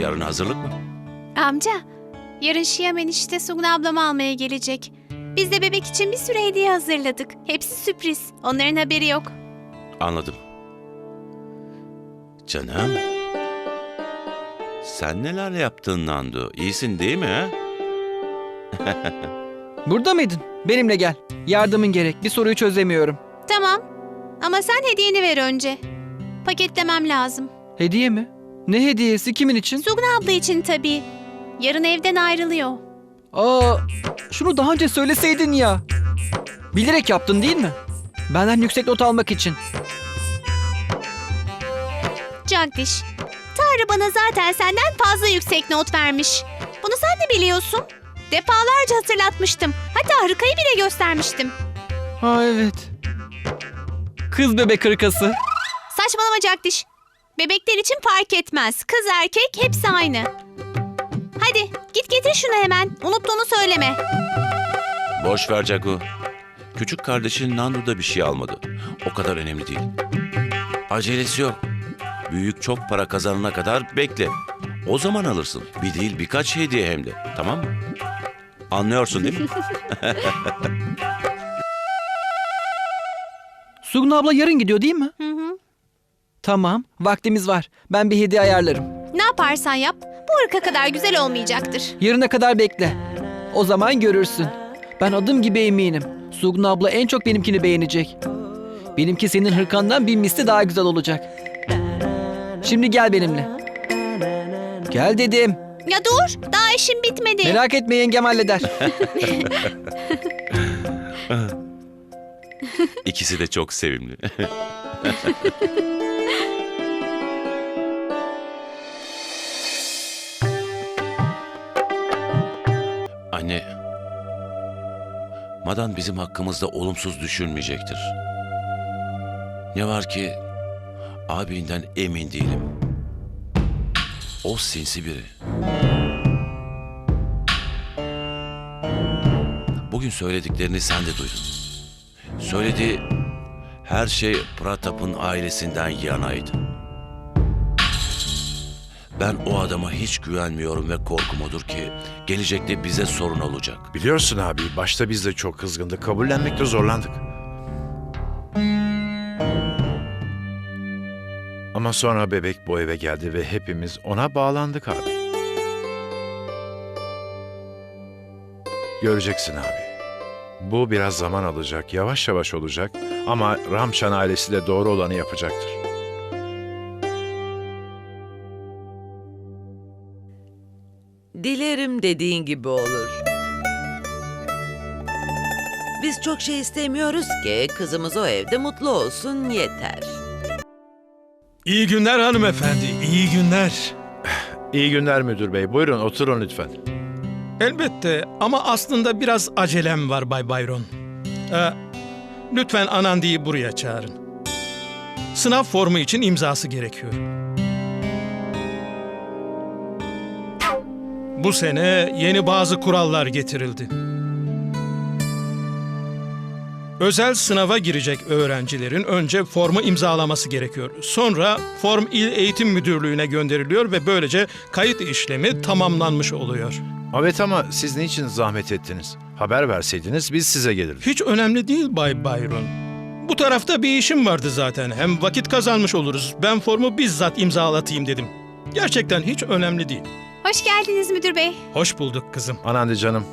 Yarın hazırlık mı? Amca, yarın Şiyam enişte Sugna ablamı almaya gelecek. Biz de bebek için bir sürü hediye hazırladık. Hepsi sürpriz. Onların haberi yok. Anladım. Canım. Sen neler yaptın Nandu? İyisin değil mi? ha? Burada mıydın? Benimle gel. Yardımın gerek. Bir soruyu çözemiyorum. Tamam. Ama sen hediyeni ver önce. Paketlemem lazım. Hediye mi? Ne hediyesi? Kimin için? Sugna abla için tabii. Yarın evden ayrılıyor. Aa, şunu daha önce söyleseydin ya. Bilerek yaptın değil mi? Benden yüksek not almak için. Jagdish, Tanrı bana zaten senden fazla yüksek not vermiş. Bunu sen de biliyorsun. Defalarca hatırlatmıştım. Hatta hırkayı bile göstermiştim. Ha evet. Kız bebek hırkası. Saçmalama Jagdish. Bebekler için fark etmez. Kız erkek hepsi aynı. Hadi git getir şunu hemen. Unuttuğunu söyleme. Boş ver Cagu. Küçük kardeşin Nandu da bir şey almadı. O kadar önemli değil. Acelesi yok. Büyük çok para kazanana kadar bekle. O zaman alırsın. Bir değil birkaç hediye hem de. Tamam mı? Anlıyorsun değil mi? Sugna abla yarın gidiyor değil mi? Hı. Tamam. Vaktimiz var. Ben bir hediye ayarlarım. Ne yaparsan yap bu hırka kadar güzel olmayacaktır. Yarına kadar bekle. O zaman görürsün. Ben adım gibi eminim. Sugna abla en çok benimkini beğenecek. Benimki senin hırkandan bin misli daha güzel olacak. Şimdi gel benimle. Gel dedim. Ya dur daha işim bitmedi. Merak etme yengem halleder. İkisi de çok sevimli. Anne, Madan bizim hakkımızda olumsuz düşünmeyecektir. Ne var ki abinden emin değilim. O sinsi biri. Bugün söylediklerini sen de duydun. Söylediği her şey Pratap'ın ailesinden yanaydı. Ben o adama hiç güvenmiyorum ve korkum odur ki gelecekte bize sorun olacak. Biliyorsun abi, başta biz de çok kızgındık. Kabullenmekte zorlandık. Ama sonra bebek bu eve geldi ve hepimiz ona bağlandık abi. Göreceksin abi. Bu biraz zaman alacak, yavaş yavaş olacak ama Ramşan ailesi de doğru olanı yapacaktır. Dilerim dediğin gibi olur. Biz çok şey istemiyoruz ki kızımız o evde mutlu olsun yeter. İyi günler hanımefendi, iyi günler. İyi günler müdür bey. Buyurun oturun lütfen. Elbette ama aslında biraz acelem var Bay Byron. Ee, lütfen Anandi'yi buraya çağırın. Sınav formu için imzası gerekiyor. Bu sene yeni bazı kurallar getirildi. Özel sınava girecek öğrencilerin önce formu imzalaması gerekiyor. Sonra form İl Eğitim Müdürlüğü'ne gönderiliyor ve böylece kayıt işlemi tamamlanmış oluyor. Evet ama siz niçin zahmet ettiniz? Haber verseydiniz biz size gelirdik. Hiç önemli değil Bay Byron. Bu tarafta bir işim vardı zaten. Hem vakit kazanmış oluruz. Ben formu bizzat imzalatayım dedim. Gerçekten hiç önemli değil. Hoş geldiniz müdür bey. Hoş bulduk kızım. Anandi canım.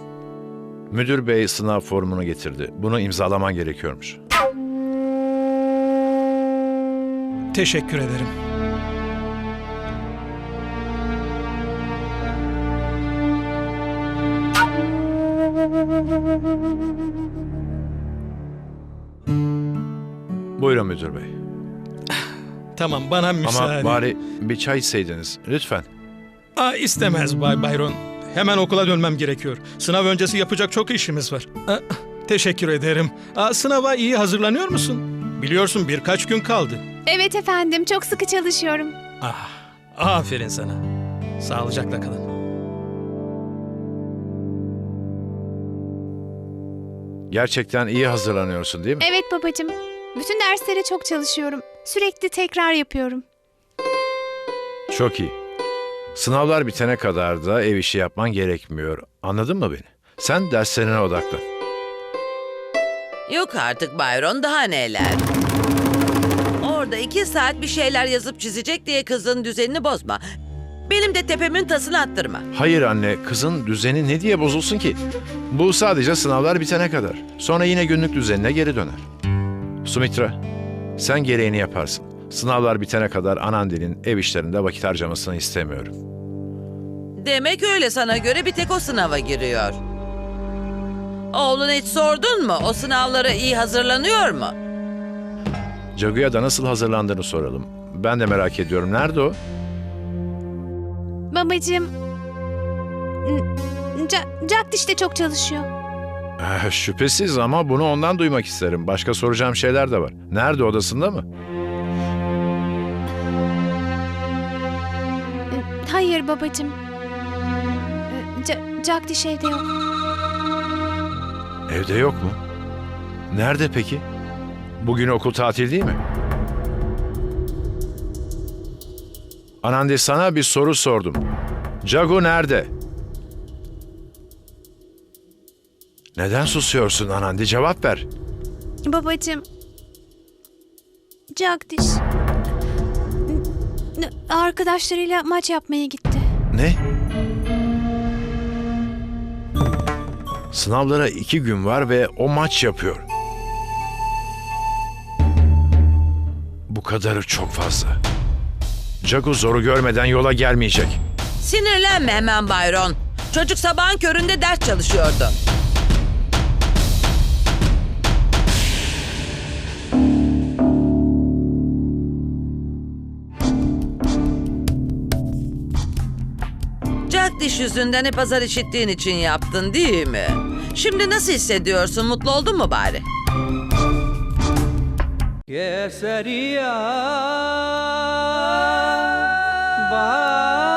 Müdür bey sınav formunu getirdi. Bunu imzalaman gerekiyormuş. Teşekkür ederim. Buyurun müdür bey. Tamam bana müsaade. Ama bari bir çay içseydiniz. Lütfen. Aa, istemez Bay Byron. Hemen okula dönmem gerekiyor. Sınav öncesi yapacak çok işimiz var. Aa, teşekkür ederim. Aa, sınava iyi hazırlanıyor musun? Biliyorsun birkaç gün kaldı. Evet efendim çok sıkı çalışıyorum. Ah, aferin sana. Sağlıcakla kalın. Gerçekten iyi hazırlanıyorsun değil mi? Evet babacığım. Bütün derslere çok çalışıyorum. Sürekli tekrar yapıyorum. Çok iyi. Sınavlar bitene kadar da ev işi yapman gerekmiyor. Anladın mı beni? Sen derslerine odaklan. Yok artık Byron daha neler. Orada iki saat bir şeyler yazıp çizecek diye kızın düzenini bozma. Benim de tepemin tasını attırma. Hayır anne, kızın düzeni ne diye bozulsun ki? Bu sadece sınavlar bitene kadar. Sonra yine günlük düzenine geri döner. Sumitra, sen gereğini yaparsın. Sınavlar bitene kadar Anandi'nin ev işlerinde vakit harcamasını istemiyorum. Demek öyle sana göre bir tek o sınava giriyor. Oğluna hiç sordun mu? O sınavlara iyi hazırlanıyor mu? Cagu'ya da nasıl hazırlandığını soralım. Ben de merak ediyorum. Nerede o? Babacığım... Jagdish de çok çalışıyor. Eh, şüphesiz ama bunu ondan duymak isterim. Başka soracağım şeyler de var. Nerede odasında mı? Hayır babacığım. Ca- Jagdish evde yok. Evde yok mu? Nerede peki? Bugün okul tatil değil mi? Anandi sana bir soru sordum. Cagu nerede? Neden susuyorsun Anandi? Cevap ver. Babacığım. Jagdish. Arkadaşlarıyla maç yapmaya gitti. Ne? Sınavlara iki gün var ve o maç yapıyor. Bu kadarı çok fazla. Cagu zoru görmeden yola gelmeyecek. Sinirlenme hemen Byron. Çocuk sabahın köründe ders çalışıyordu. iş yüzünden hep azar işittiğin için yaptın değil mi? Şimdi nasıl hissediyorsun? Mutlu oldun mu bari? Keseriya Bağ